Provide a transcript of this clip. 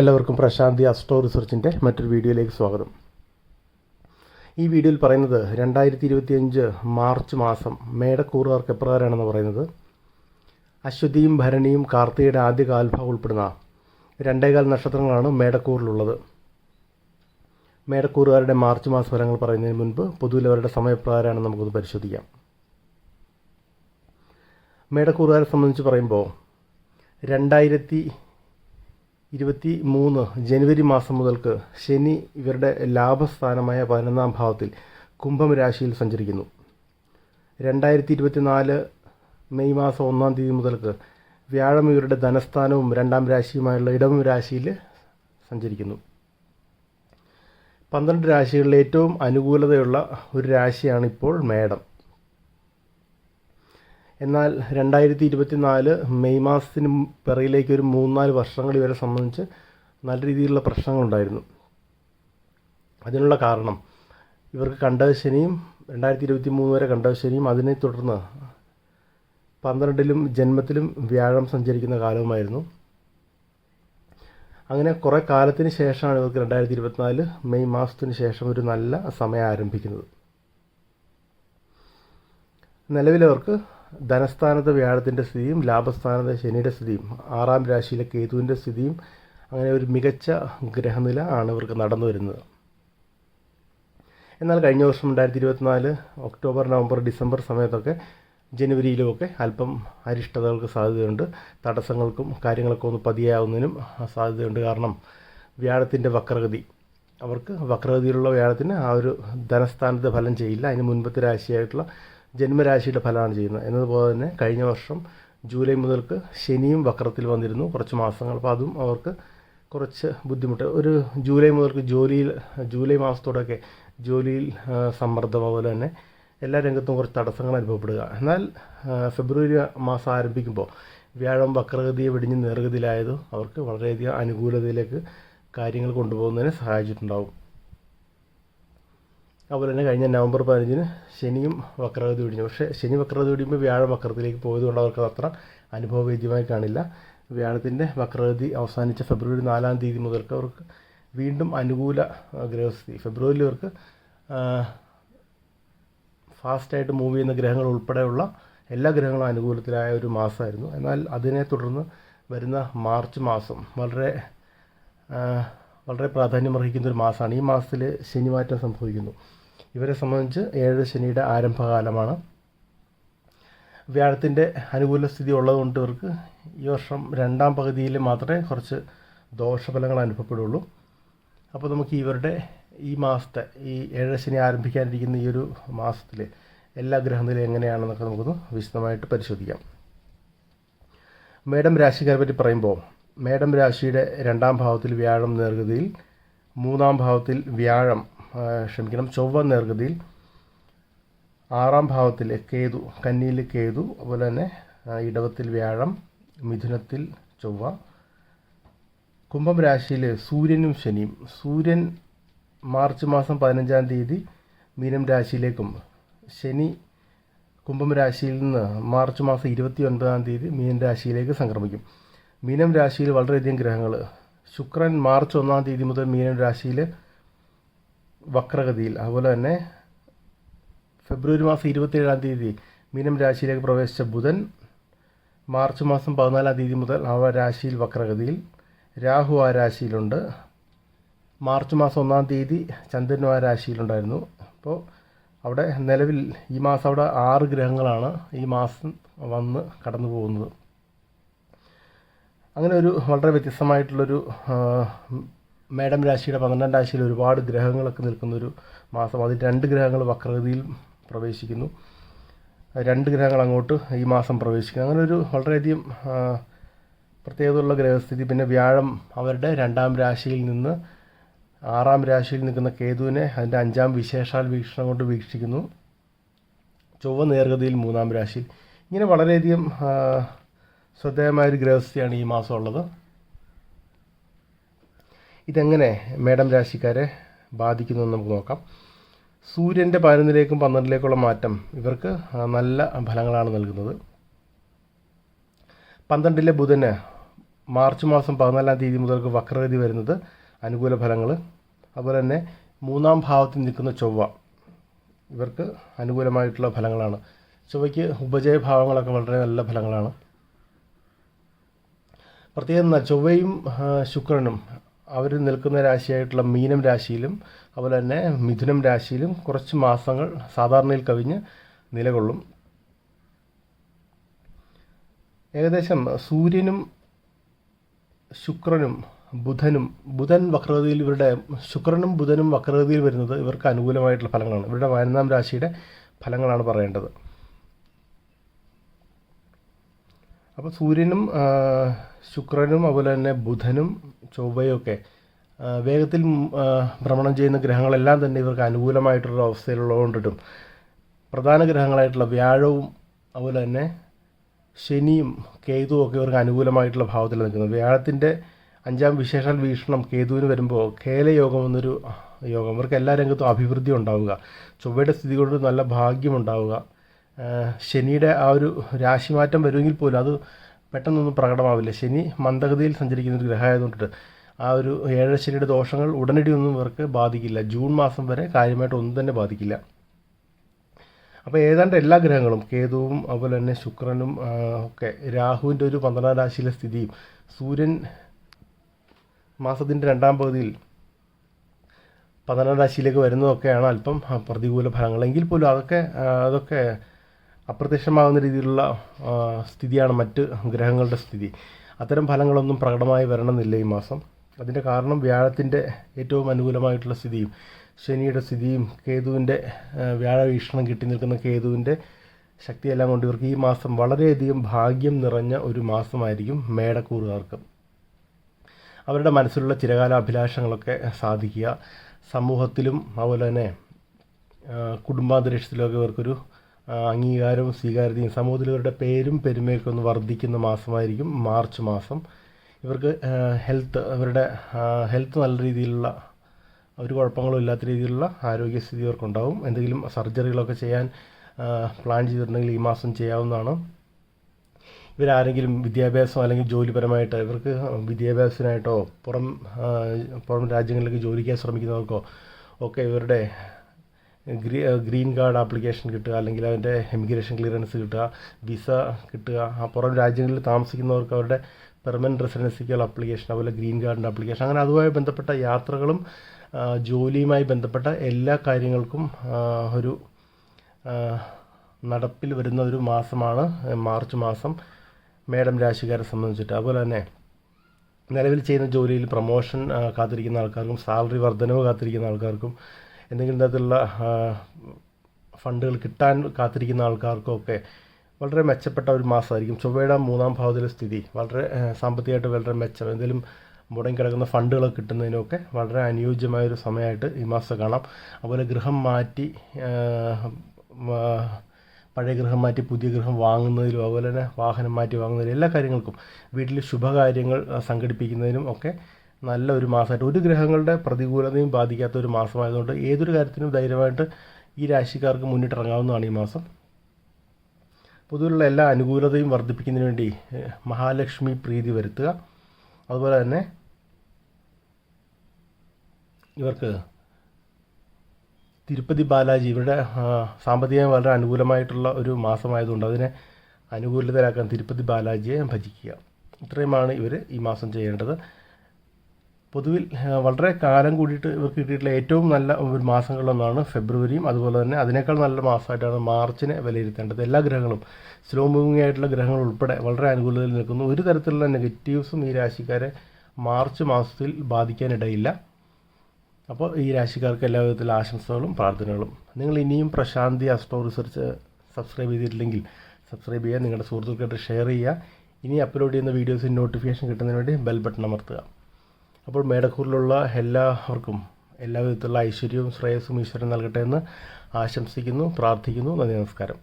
എല്ലാവർക്കും പ്രശാന്തി അസ്ട്രോ റിസർച്ചിന്റെ മറ്റൊരു വീഡിയോയിലേക്ക് സ്വാഗതം. ഈ വീഡിയോയിൽ പറയുന്നത് രണ്ടായിരത്തി ഇരുപത്തിയഞ്ച് മാർച്ച് മാസം മേടക്കൂറുകാർക്ക് എപ്രകാരമാണെന്ന് പറയുന്നത്? അശ്വതിയും ഭരണിയും കാർത്തികയുടെ ആദ്യ കാൽഭാഗം ഉൾപ്പെടുന്ന രണ്ടേകാൽ നക്ഷത്രങ്ങളാണ് മേടക്കൂറിലുള്ളത്. മേടക്കൂറുകാരുടെ മാർച്ച് മാസ ഫലങ്ങൾ പറയുന്നതിന് മുൻപ് പൊതുവിൽ അവരുടെ സമയപ്രകാരമാണ് നമുക്കൊന്ന് പരിശോധിക്കാം. മേടക്കൂറുകാരെ സംബന്ധിച്ച് പറയുമ്പോൾ രണ്ടായിരത്തി ഇരുപത്തി മൂന്ന് ജനുവരി മാസം മുതൽക്ക് ശനി ഇവരുടെ ലാഭസ്ഥാനമായ പതിനൊന്നാം ഭാവത്തിൽ കുംഭം രാശിയിൽ സഞ്ചരിക്കുന്നു. രണ്ടായിരത്തി ഇരുപത്തിനാല് മെയ് മാസം ഒന്നാം തീയതി മുതൽക്ക് വ്യാഴം ഇവരുടെ ധനസ്ഥാനവും രണ്ടാം രാശിയുമായുള്ള ഇടവം രാശിയിൽ സഞ്ചരിക്കുന്നു. പന്ത്രണ്ട് രാശികളിൽ ഏറ്റവും അനുകൂലതയുള്ള ഒരു രാശിയാണ് ഇപ്പോൾ മേടം. എന്നാൽ രണ്ടായിരത്തി ഇരുപത്തിനാല് മെയ് മാസത്തിന് പിറയിലേക്ക് ഒരു മൂന്നാൽ വർഷങ്ങൾ ഇവരെ സംബന്ധിച്ച് നല്ല രീതിയിലുള്ള പ്രശ്നങ്ങളുണ്ടായിരുന്നു. അതിനുള്ള കാരണം ഇവർക്ക് കണ്ടശനിയും രണ്ടായിരത്തി ഇരുപത്തി മൂന്ന് വരെ കണ്ടശനിയും അതിനെ തുടർന്ന് പന്ത്രണ്ടിലും ജന്മത്തിലും വ്യാഴം സഞ്ചരിക്കുന്ന കാലവുമായിരുന്നു. അങ്ങനെ കുറേ കാലത്തിന് ശേഷമാണ് ഇവർക്ക് രണ്ടായിരത്തി ഇരുപത്തിനാല് മെയ് മാസത്തിന് ശേഷം ഒരു നല്ല സമയം ആരംഭിക്കുന്നത്. നിലവിലവർക്ക് ധനസ്ഥാനത്ത് വ്യാഴത്തിന്റെ സ്ഥിതിയും ലാഭസ്ഥാനത്ത് ശനിയുടെ സ്ഥിതിയും. ആറാം രാശിയിലെ കേതുവിന്റെ സ്ഥിതിയും അങ്ങനെ ഒരു മികച്ച ഗ്രഹനില ആണ് ഇവർക്ക് നടന്നു വരുന്നത്. എന്നാൽ കഴിഞ്ഞ വർഷം രണ്ടായിരത്തി ഇരുപത്തിനാല് ഒക്ടോബർ നവംബർ ഡിസംബർ സമയത്തൊക്കെ ജനുവരിയിലുമൊക്കെ അല്പം അരിഷ്ടതകൾക്ക് സാധ്യതയുണ്ട്. തടസ്സങ്ങൾക്കും കാര്യങ്ങളൊക്കെ ഒന്ന് പതിയാവുന്നതിനും സാധ്യതയുണ്ട്. കാരണം വ്യാഴത്തിന്റെ വക്രഗതി. അവർക്ക് വക്രഗതിയിലുള്ള വ്യാഴത്തിന് ആ ഒരു ധനസ്ഥാനത്ത് ഫലം ചെയ്യില്ല. അതിന് മുൻപത്തെ രാശിയായിട്ടുള്ള ജന്മരാശിയുടെ ഫലമാണ് ചെയ്യുന്നത്. എന്നതുപോലെ തന്നെ കഴിഞ്ഞ വർഷം ജൂലൈ മുതൽക്ക് ശനിയും വക്രത്തിൽ വന്നിരുന്നു. കുറച്ച് മാസങ്ങൾ. അപ്പോൾ അതും അവർക്ക് കുറച്ച് ബുദ്ധിമുട്ട്. ഒരു ജൂലൈ മുതൽക്ക് ജോലിയിൽ ജൂലൈ മാസത്തോടൊക്കെ ജോലിയിൽ സമ്മർദ്ദം അതുപോലെ തന്നെ എല്ലാ രംഗത്തും കുറച്ച് തടസ്സങ്ങൾ അനുഭവപ്പെടുക. എന്നാൽ ഫെബ്രുവരി മാസം ആരംഭിക്കുമ്പോൾ വ്യാഴം വക്രഗതിയെ വെടിഞ്ഞ് നേർഗതിയിലായത് അവർക്ക് വളരെയധികം അനുകൂലതയിലേക്ക് കാര്യങ്ങൾ കൊണ്ടുപോകുന്നതിന് സഹായിച്ചിട്ടുണ്ടാവും. അതുപോലെ തന്നെ കഴിഞ്ഞ നവംബർ പതിനഞ്ചിന് ശനിയും വക്രഗതി ഒടിഞ്ഞു. പക്ഷേ ശനി വക്രഗതി ഒടിയുമ്പോൾ വ്യാഴം വക്രത്തിലേക്ക് പോയതുകൊണ്ട് അവർക്ക് അത്ര അനുഭവവേദ്യമായി കാണില്ല. വ്യാഴത്തിന്റെ വക്രഗതി അവസാനിച്ച ഫെബ്രുവരി നാലാം തീയതി മുതൽക്ക് അവർക്ക് വീണ്ടും അനുകൂല ഗ്രഹസ്ഥിതി. ഫെബ്രുവരിയിൽ അവർക്ക് ഫാസ്റ്റായിട്ട് മൂവ് ചെയ്യുന്ന ഗ്രഹങ്ങൾ ഉൾപ്പെടെയുള്ള എല്ലാ ഗ്രഹങ്ങളും അനുകൂലത്തിലായ ഒരു മാസമായിരുന്നു. എന്നാൽ അതിനെ തുടർന്ന് വരുന്ന മാർച്ച് മാസം വളരെ വളരെ പ്രാധാന്യമർഹിക്കുന്ന ഒരു മാസമാണ്. ഈ മാസത്തിൽ ശനിമാറ്റം സംഭവിക്കുന്നു. ഇവരെ സംബന്ധിച്ച് ഏഴ് ശനിയുടെ ആരംഭകാലമാണ്. വ്യാഴത്തിന്റെ അനുകൂല സ്ഥിതി ഉള്ളതുകൊണ്ട് ഇവർക്ക് ഈ വർഷം രണ്ടാം പകുതിയിൽ മാത്രമേ കുറച്ച് ദോഷഫലങ്ങൾ അനുഭവപ്പെടുള്ളൂ. അപ്പോൾ നമുക്ക് ഇവരുടെ ഈ മാസത്തെ ഈ ഏഴ് ശനി ആരംഭിക്കാനിരിക്കുന്ന ഈ ഒരു മാസത്തിൽ എല്ലാ ഗ്രഹനിലയും എങ്ങനെയാണെന്നൊക്കെ നമുക്കൊന്ന് വിശദമായിട്ട് പരിശോധിക്കാം. മേഡം രാശിക്കാരെ പറ്റി പറയുമ്പോൾ മേഡം രാശിയുടെ രണ്ടാം ഭാവത്തിൽ വ്യാഴം നേർഗതിയിൽ മൂന്നാം ഭാവത്തിൽ വ്യാഴം ക്ഷമിക്കണം ചൊവ്വ നേർഗതിയിൽ ആറാം ഭാവത്തിൽ കേതു കന്നിയിൽ കേതു അതുപോലെ തന്നെ ഇടവത്തിൽ വ്യാഴം മിഥുനത്തിൽ ചൊവ്വ. കുംഭം രാശിയിൽ സൂര്യനും ശനിയും. സൂര്യൻ മാർച്ച് മാസം പതിനഞ്ചാം തീയതി മീനം രാശിയിലേക്കും. ശനി കുംഭം രാശിയിൽ നിന്ന് മാർച്ച് മാസം ഇരുപത്തി ഒൻപതാം തീയതി മീനം രാശിയിലേക്ക് സംക്രമിക്കും. മീനം രാശിയിൽ വളരെയധികം ഗ്രഹങ്ങൾ ശുക്രൻ മാർച്ച് ഒന്നാം തീയതി മുതൽ മീനം രാശിയിൽ വക്രഗതിയിൽ. അതുപോലെ തന്നെ ഫെബ്രുവരി മാസം ഇരുപത്തിയേഴാം തീയതി മീനം രാശിയിലേക്ക് പ്രവേശിച്ച ബുധൻ മാർച്ച് മാസം പതിനാലാം തീയതി മുതൽ ആ രാശിയിൽ വക്രഗതിയിൽ. രാഹു ആ രാശിയിലുണ്ട്. മാർച്ച് മാസം ഒന്നാം തീയതി ചന്ദ്രനും ആ രാശിയിലുണ്ടായിരുന്നു. അപ്പോൾ അവിടെ നിലവിൽ ഈ മാസം അവിടെ ആറ് ഗ്രഹങ്ങളാണ് ഈ മാസം വന്ന് കടന്നു പോകുന്നത്. അങ്ങനെ ഒരു വളരെ വ്യത്യസ്തമായിട്ടുള്ളൊരു മേഡം രാശിയുടെ പന്ത്രണ്ടാം രാശിയിൽ ഒരുപാട് ഗ്രഹങ്ങളൊക്കെ നിൽക്കുന്ന ഒരു മാസം. അതിൽ രണ്ട് ഗ്രഹങ്ങൾ വക്രഗതിയിൽ പ്രവേശിക്കുന്നു. രണ്ട് ഗ്രഹങ്ങൾ അങ്ങോട്ട് ഈ മാസം പ്രവേശിക്കുന്നു. അങ്ങനെ ഒരു വളരെയധികം പ്രത്യേകതയുള്ള ഗ്രഹസ്ഥിതി. പിന്നെ വ്യാഴം അവരുടെ രണ്ടാം രാശിയിൽ നിന്ന് ആറാം രാശിയിൽ നിൽക്കുന്ന കേതുവിനെ അതിന്റെ അഞ്ചാം വിശേഷാൽ വീക്ഷണം കൊണ്ട് വീക്ഷിക്കുന്നു. ചൊവ്വ നേർഗതിയിൽ മൂന്നാം രാശിയിൽ. ഇങ്ങനെ വളരെയധികം ശ്രദ്ധേയമായൊരു ഗ്രഹസ്ഥിതിയാണ് ഈ മാസം ഉള്ളത് ഇതെങ്ങനെ മേഡം രാശിക്കാരെ ബാധിക്കുന്നു എന്ന് നമുക്ക് നോക്കാം. സൂര്യന്റെ പതിനൊന്നിലേക്കും പന്ത്രണ്ടിലേക്കുള്ള മാറ്റം ഇവർക്ക് നല്ല ഫലങ്ങളാണ് നൽകുന്നത്. പന്ത്രണ്ടിലെ ബുധന് മാർച്ച് മാസം പതിനാലാം തീയതി മുതൽക്ക് വക്രഗതി വരുന്നത് അനുകൂല ഫലങ്ങൾ അതുപോലെ തന്നെ മൂന്നാം ഭാവത്തിൽ നിൽക്കുന്ന ചൊവ്വ ഇവർക്ക് അനുകൂലമായിട്ടുള്ള ഫലങ്ങളാണ്. ചൊവ്വയ്ക്ക് ഉപജയ ഭാവങ്ങളൊക്കെ വളരെ നല്ല ഫലങ്ങളാണ്. പ്രത്യേകം ചൊവ്വയും ശുക്രനും അവർ നിൽക്കുന്ന രാശിയായിട്ടുള്ള മീനം രാശിയിലും അതുപോലെ തന്നെ മിഥുനം രാശിയിലും കുറച്ച് മാസങ്ങൾ സാധാരണയിൽ കവിഞ്ഞ് നിലകൊള്ളും. ഏകദേശം സൂര്യനും ശുക്രനും ബുധനും ബുധൻ വക്രഗതിയിൽ ഇവരുടെ ശുക്രനും ബുധനും വക്രഗതിയിൽ വരുന്നത് ഇവർക്ക് അനുകൂലമായിട്ടുള്ള ഫലങ്ങളാണ്. ഇവരുടെ പതിനൊന്നാം രാശിയുടെ ഫലങ്ങളാണ് പറയേണ്ടത്. അപ്പോൾ സൂര്യനും ശുക്രനും അതുപോലെ തന്നെ ബുധനും ചൊവ്വയും ഒക്കെ വേഗത്തിൽ ഭ്രമണം ചെയ്യുന്ന ഗ്രഹങ്ങളെല്ലാം തന്നെ ഇവർക്ക് അനുകൂലമായിട്ടുള്ള അവസ്ഥയിലുള്ളതുകൊണ്ടിട്ടും പ്രധാന ഗ്രഹങ്ങളായിട്ടുള്ള വ്യാഴവും അതുപോലെ തന്നെ ശനിയും കേതുവും ഒക്കെ ഇവർക്ക് അനുകൂലമായിട്ടുള്ള ഭാവത്തിൽ നിൽക്കുന്നത് വ്യാഴത്തിന്റെ അഞ്ചാം വിശേഷാൽ വീക്ഷണം കേതുവിന് വരുമ്പോൾ കേലയോഗം എന്നൊരു യോഗം. ഇവർക്ക് എല്ലാ രംഗത്തും അഭിവൃദ്ധി ഉണ്ടാവുക. ചൊവ്വയുടെ സ്ഥിതി കൊണ്ട് നല്ല ഭാഗ്യമുണ്ടാവുക ശനിയുടെ ആ ഒരു രാശിമാറ്റം വരുമെങ്കിൽ പോലും അത് പെട്ടെന്നൊന്നും പ്രകടമാവില്ല. ശനി മന്ദഗതിയിൽ സഞ്ചരിക്കുന്ന ഒരു ഗ്രഹമായതുകൊണ്ടിട്ട് ആ ഒരു ഏഴര ശനിയുടെ ദോഷങ്ങൾ ഉടനടി ഒന്നും ഇവർക്ക് ബാധിക്കില്ല. ജൂൺ മാസം വരെ കാര്യമായിട്ട് ഒന്നും തന്നെ ബാധിക്കില്ല. അപ്പോൾ ഏതാണ്ട് എല്ലാ ഗ്രഹങ്ങളും കേതുവും അതുപോലെ തന്നെ ശുക്രനും ഒക്കെ രാഹുവിന്റെ ഒരു പന്ത്രണ്ടാം രാശിയിലെ സ്ഥിതിയും സൂര്യൻ മാസത്തിന്റെ രണ്ടാം പകുതിയിൽ പന്ത്രണ്ടാം രാശിയിലേക്ക് വരുന്നതൊക്കെയാണ് അല്പം പ്രതികൂല ഫലങ്ങൾ. എങ്കിൽ പോലും അതൊക്കെ അതൊക്കെ അപ്രത്യക്ഷമാകുന്ന രീതിയിലുള്ള സ്ഥിതിയാണ് മറ്റ് ഗ്രഹങ്ങളുടെ സ്ഥിതി. അത്തരം ഫലങ്ങളൊന്നും പ്രകടമായി വരണമെന്നില്ല ഈ മാസം. അതിന്റെ കാരണം വ്യാഴത്തിന്റെ ഏറ്റവും അനുകൂലമായിട്ടുള്ള സ്ഥിതിയും ശനിയുടെ സ്ഥിതിയും കേതുവിന്റെ വ്യാഴ വീക്ഷണം കിട്ടി നിൽക്കുന്ന കേതുവിന്റെ ശക്തിയെല്ലാം കൊണ്ട് ഇവർക്ക് ഈ മാസം വളരെയധികം ഭാഗ്യം നിറഞ്ഞ ഒരു മാസമായിരിക്കും മേടക്കൂറുകാർക്ക്. അവരുടെ മനസ്സിലുള്ള ചിരകാല അഭിലാഷങ്ങളൊക്കെ സാധിക്കുക. സമൂഹത്തിലും അതുപോലെ തന്നെ കുടുംബാന്തരീക്ഷത്തിലൊക്കെ ഇവർക്കൊരു അംഗീകാരവും സ്വീകാര്യതയും സമൂഹത്തിൽ ഇവരുടെ പേരും പെരുമയൊക്കെ ഒന്ന് വർദ്ധിക്കുന്ന മാസമായിരിക്കും മാർച്ച് മാസം. ഇവർക്ക് ഹെൽത്ത് ഇവരുടെ ഹെൽത്ത് നല്ല രീതിയിലുള്ള ഒരു കുഴപ്പങ്ങളും ഇല്ലാത്ത രീതിയിലുള്ള ആരോഗ്യസ്ഥിതി ഇവർക്കുണ്ടാവും. എന്തെങ്കിലും സർജറികളൊക്കെ ചെയ്യാൻ പ്ലാൻ ചെയ്തിട്ടുണ്ടെങ്കിൽ ഈ മാസം ചെയ്യാവുന്നതാണ്. ഇവരാരെങ്കിലും വിദ്യാഭ്യാസം അല്ലെങ്കിൽ ജോലിപരമായിട്ട് ഇവർക്ക് വിദ്യാഭ്യാസത്തിനായിട്ടോ പുറം പുറം രാജ്യങ്ങളിലേക്ക് ജോലിക്കാൻ ശ്രമിക്കുന്നവർക്കോ ഒക്കെ ഇവരുടെ ഗ്രീൻ കാർഡ് ആപ്ലിക്കേഷൻ കിട്ടുക അല്ലെങ്കിൽ അവന്റെ എമിഗ്രേഷൻ ക്ലിയറൻസ് കിട്ടുക വിസ കിട്ടുക ആ പുറം രാജ്യങ്ങളിൽ താമസിക്കുന്നവർക്ക് അവരുടെ പെർമനന്റ് റെസിഡൻസിക്കുള്ള അപ്ലിക്കേഷൻ അതുപോലെ ഗ്രീൻ കാർഡിന്റെ ആപ്ലിക്കേഷൻ അങ്ങനെ അതുമായി ബന്ധപ്പെട്ട യാത്രകളും ജോലിയുമായി ബന്ധപ്പെട്ട എല്ലാ കാര്യങ്ങൾക്കും ഒരു നടപ്പിൽ വരുന്ന ഒരു മാസമാണ് മാർച്ച് മാസം മേഡം രാശിക്കാരെ സംബന്ധിച്ചിട്ട്. അതുപോലെ തന്നെ നിലവിൽ ചെയ്യുന്ന ജോലിയിൽ പ്രൊമോഷൻ കാത്തിരിക്കുന്ന ആൾക്കാർക്കും സാലറി വർധനവ് കാത്തിരിക്കുന്ന ആൾക്കാർക്കും എന്തെങ്കിലും തരത്തിലുള്ള ഫണ്ടുകൾ കിട്ടാൻ കാത്തിരിക്കുന്ന ആൾക്കാർക്കൊക്കെ വളരെ മെച്ചപ്പെട്ട ഒരു മാസമായിരിക്കും. ചൊവ്വയുടെ മൂന്നാം ഭാവത്തിലെ സ്ഥിതി വളരെ സാമ്പത്തികമായിട്ട് വളരെ മെച്ചം. എന്തെങ്കിലും മുടങ്ങി കിടക്കുന്ന ഫണ്ടുകളൊക്കെ കിട്ടുന്നതിനൊക്കെ വളരെ അനുയോജ്യമായ ഒരു സമയമായിട്ട് ഈ മാസം കാണാം. അതുപോലെ ഗൃഹം മാറ്റി പഴയ ഗൃഹം മാറ്റി പുതിയ ഗൃഹം വാങ്ങുന്നതിലും അതുപോലെ തന്നെ വാഹനം മാറ്റി വാങ്ങുന്നതിലും എല്ലാ കാര്യങ്ങൾക്കും വീട്ടിൽ ശുഭകാര്യങ്ങൾ സംഘടിപ്പിക്കുന്നതിനും ഒക്കെ നല്ല ഒരു മാസമായിട്ട്. ഒരു ഗ്രഹങ്ങളുടെ പ്രതികൂലതയും ബാധിക്കാത്ത ഒരു മാസമായതുകൊണ്ട് ഏതൊരു കാര്യത്തിനും ധൈര്യമായിട്ട് ഈ രാശിക്കാർക്ക് മുന്നിട്ടിറങ്ങാവുന്നതാണ് ഈ മാസം. പൊതുവിലുള്ള എല്ലാ അനുകൂലതയും വർദ്ധിപ്പിക്കുന്നതിന് വേണ്ടി മഹാലക്ഷ്മി പ്രീതി വരുത്തുക. അതുപോലെ തന്നെ ഇവർക്ക് തിരുപ്പതി ബാലാജി ഇവരുടെ സാമ്പത്തികം വളരെ അനുകൂലമായിട്ടുള്ള ഒരു മാസമായതുകൊണ്ട് അതിനെ അനുകൂലിതരാക്കാൻ തിരുപ്പതി ബാലാജിയെ ഭജിക്കുക. ഇത്രയുമാണ് ഇവർ ഈ മാസം ചെയ്യേണ്ടത്. പൊതുവിൽ വളരെ കാലം കൂടിയിട്ട് ഇവർക്ക് കിട്ടിയിട്ടുള്ള ഏറ്റവും നല്ല ഒരു മാസങ്ങളിലൊന്നാണ് ഫെബ്രുവരിയും. അതുപോലെ തന്നെ അതിനേക്കാൾ നല്ല മാസമായിട്ടാണ് മാർച്ചിനെ വിലയിരുത്തേണ്ടത്. എല്ലാ ഗ്രഹങ്ങളും സ്ലോ മൂവിങ് ആയിട്ടുള്ള ഗ്രഹങ്ങൾ ഉൾപ്പെടെ വളരെ അനുകൂലതയിൽ നിൽക്കുന്നു. ഒരു തരത്തിലുള്ള നെഗറ്റീവ്സും ഈ രാശിക്കാരെ മാർച്ച് മാസത്തിൽ ബാധിക്കാനിടയില്ല. അപ്പോൾ ഈ രാശിക്കാർക്ക് എല്ലാ വിധത്തിലുള്ള ആശംസകളും പ്രാർത്ഥനകളും. നിങ്ങൾ ഇനിയും പ്രശാന്തി അസ്ട്രോ റിസർച്ച് സബ്സ്ക്രൈബ് ചെയ്തിട്ടില്ലെങ്കിൽ സബ്സ്ക്രൈബ് ചെയ്യുക. നിങ്ങളുടെ സുഹൃത്തുക്കൾക്ക് ഷെയർ ചെയ്യുക. ഇനി അപ്ലോഡ് ചെയ്യുന്ന വീഡിയോസിന് നോട്ടിഫിക്കേഷൻ കിട്ടുന്നതിന് വേണ്ടി ബെൽ ബട്ടൺ അമർത്തുക. അപ്പോൾ മേടക്കൂറിലുള്ള എല്ലാവർക്കും എല്ലാവിധത്തിലുള്ള ഐശ്വര്യവും ശ്രേയസ്സും ഈശ്വരൻ നൽകട്ടെ എന്ന് ആശംസിക്കുന്നു പ്രാർത്ഥിക്കുന്നു. നന്ദി നമസ്കാരം.